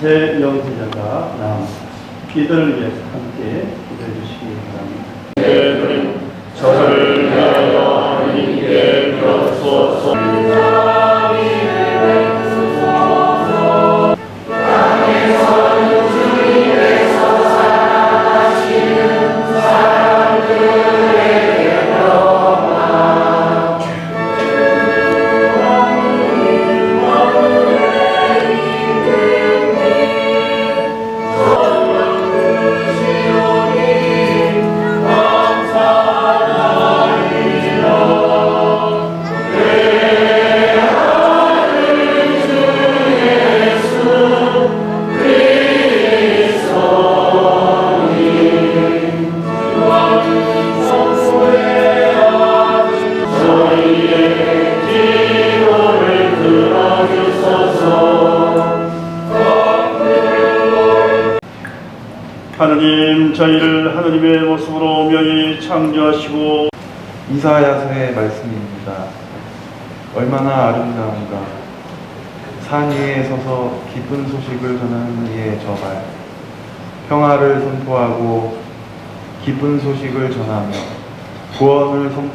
새 영세자가 나옵니다. 이들을 위해서 함께 기도해 주시기 바랍니다. 저를 위하여 하나님께 빌어주소서 저희를 하나님의 모습으로 명히 창조하시고 이사야서의 말씀입니다. 얼마나 아름다운가. 산 위에 서서 기쁜 소식을 전하는 이의 저발. 평화를 선포하고 기쁜 소식을 전하며 구원을 선히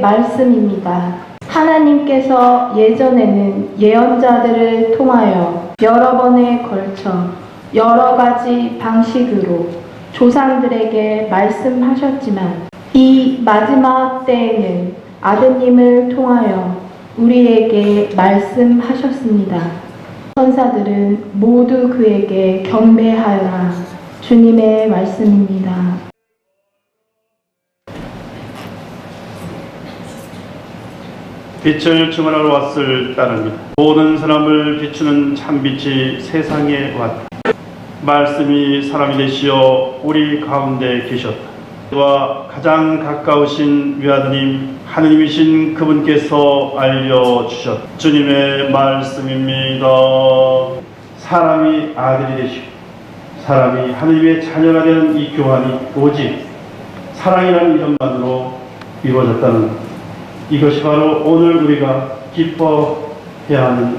말씀입니다. 하나님께서 예전에는 예언자들을 통하여 여러 번에 걸쳐 여러 가지 방식으로 조상들에게 말씀하셨지만 이 마지막 때에는 아드님을 통하여 우리에게 말씀하셨습니다. 천사들은 모두 그에게 경배하여라. 주님의 말씀입니다. 빛을 증언하러 왔을 따릅니다. 모든 사람을 비추는 참빛이 세상에 왔다. 말씀이 사람이 되시어 우리 가운데 계셨다. 와 가장 가까우신 외아드님 하느님이신 그분께서 알려주셨다. 주님의 말씀입니다. 사람이 아들이 되시고 사람이 하느님의 자녀가 되는 이 교환이 오직 사랑이라는 이름만으로 이루어졌다는 이것이 바로 오늘 우리가 기뻐해야 하는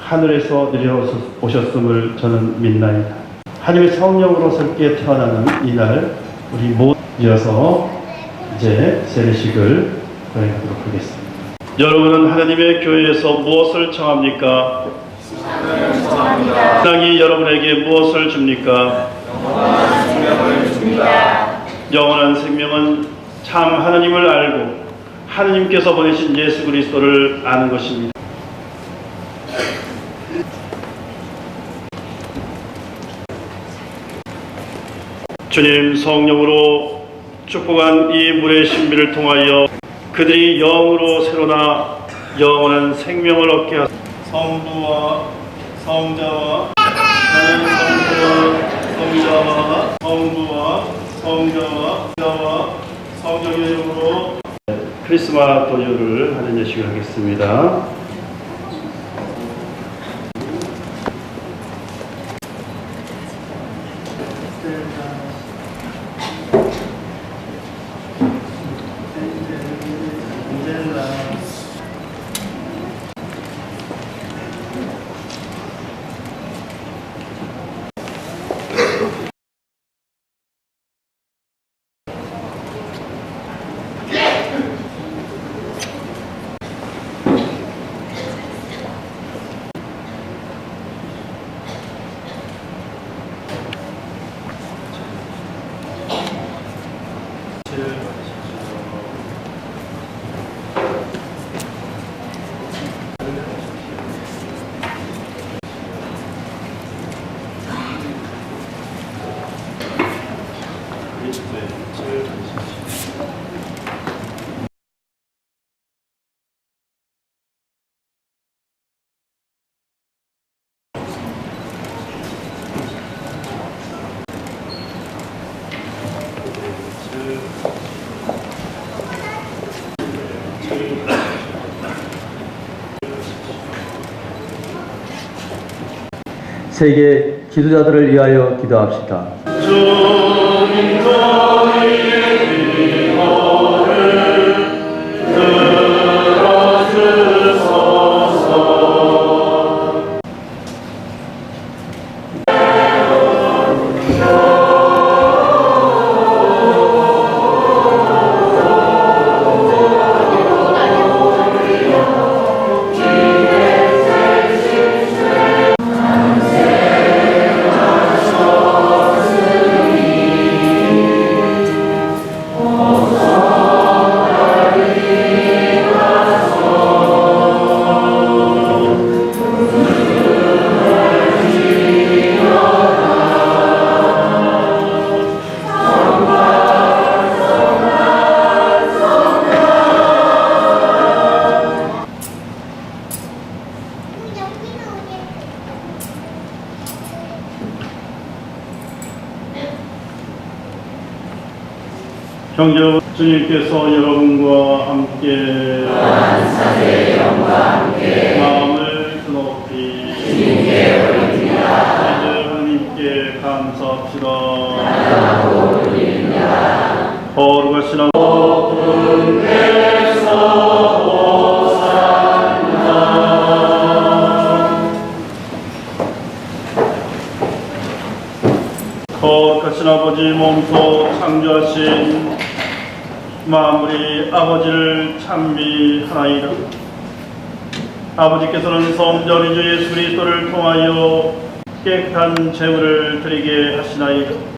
하늘에서 내려오셨음을 저는 믿나이다. 하나님의 성령으로 함께 태어나는 이날 우리 모두 이어서 이제 세례식을 거행하도록 하겠습니다. 여러분은 하나님의 교회에서 무엇을 청합니까? 신앙이 여러분에게 무엇을 줍니까? 영원한 생명은 참 하나님을 알고 하느님께서 보내신 예수 그리스도를 아는 것입니다. 주님 성령으로 축복한 이 물의 신비를 통하여 그들이 영으로 새로나 영원한 생명을 얻게 하소서. 성부와 성자와 하나님 성부와 성자와 성부와 성자와 성자와 성령의 이름으로 크리스마 도주를 하는 예식을 하겠습니다. 세계 지도자들을 위하여 기도합시다. 형제 주님께서 여러분과 함께 마음을 드높이 주님께 하나님께 감사합시다. 거룩하신 하나님 거룩하신 아버지 몸소 창조하신 만물이 아버지를 찬미하나이다. 아버지께서는 성전인 주 예수 그리스도를 통하여 깨끗한 제물을 드리게 하시나이다.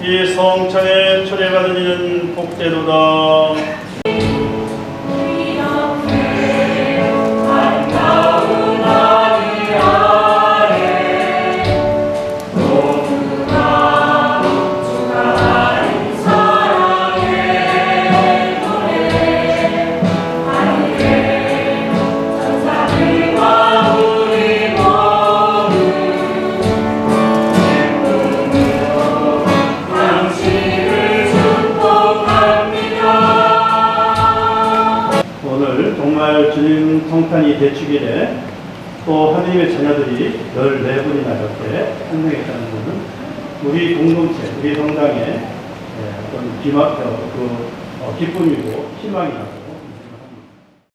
이 성찬에 초대받은 이는 복되도다 오늘 정말 주님 성탄이 대축일에 또 하느님의 자녀들이 14분이나 이렇게 탄생했다는 것은 우리 공동체, 우리 성당의 예, 어떤 기막, 그, 어, 기쁨이고 희망이라고